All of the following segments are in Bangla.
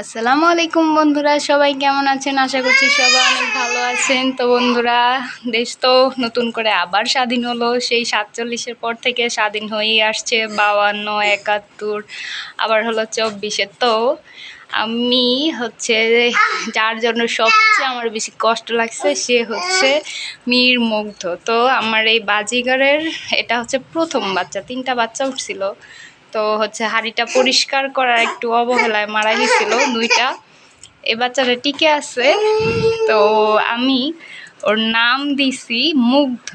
আসসালামু আলাইকুম বন্ধুরা, সবাই কেমন আছেন? আশা করছি সবাই অনেক ভালো আছেন। তো বন্ধুরা, দেশ তো নতুন করে আবার স্বাধীন হলো। সেই সাতচল্লিশের পর থেকে স্বাধীন হয়েই আসছে বাউান্ন একাত্তর, আবার হলো চব্বিশে তো আমি হচ্ছে যার জন্য সবচেয়ে আমার বেশি কষ্ট লাগছে, সে হচ্ছে মীর মুগ্ধ। তো আমার এই বাজিগারের, এটা হচ্ছে প্রথম বাচ্চা, তিনটা বাচ্চা উঠছিল। তো হচ্ছে হাঁড়িটা পরিষ্কার করার একটু অবহেলায় মারা গেছিল দুইটা। এ বাচ্চাটা টিকে আছে। তো আমি ওর নাম দিছি মুগ্ধ।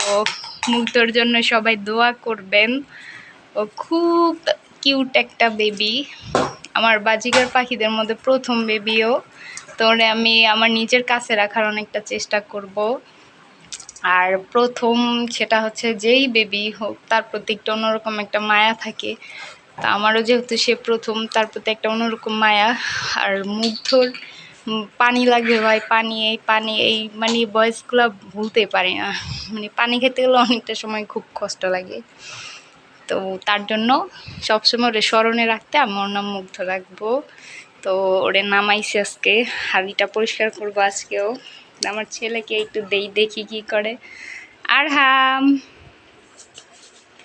তো মুগ্ধর জন্য সবাই দোয়া করবেন। ও খুব কিউট একটা বেবি। আমার বাজিকার পাখিদের মধ্যে প্রথম বেবিও। তো আমি আমার নিজের কাছে রাখার অনেকটা চেষ্টা করব। আর প্রথম সেটা হচ্ছে যেই বেবি হোক, তার প্রতি একটা অন্যরকম একটা মায়া থাকে। তা আমারও যেহেতু সে প্রথম, তার প্রতি একটা অন্যরকম মায়া। আর মুগ্ধর পানি লাগবে ভাই, পানি, এই পানি, এই মানে বয়সগুলো ভুলতে পারি না। মানে পানি খেতে গেলে অনেকটা সময় খুব কষ্ট লাগে। তো তার জন্য সবসময় ওরে স্মরণে রাখতে আমি ওর নাম মুগ্ধ রাখব। তো ওরে নামাইছে আজকে। হাড়িটা পরিষ্কার করব আজকেও। আমার ছেলেকে একটু দেই, দেখি কি করে। আর হাম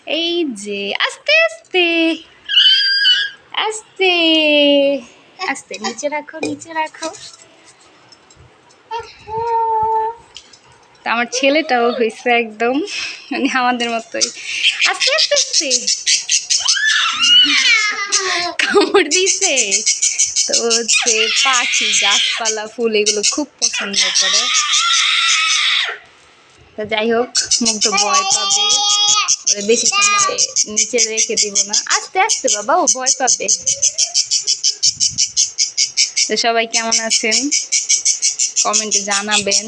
এই যে, আস্তে আস্তে আস্তে আস্তে, নিচে রাখো নিচে রাখো। আমার ছেলেটাও হয়েছে একদম মানে আমাদের মতোই। আস্তে আস্তে আস্তে। কামড় দিছে। তো হচ্ছে পাখি, গাছপালা, ফুল এগুলো খুব পছন্দ করে। তো যাই হোক মুগ্ধ ভয় পাবে। বেশি সময় নিচে রেখে দিব না। আস্তে আস্তে বাবা, ও ভয় পাবে। তো সবাই কেমন আছেন? কমেন্টে জানাবেন।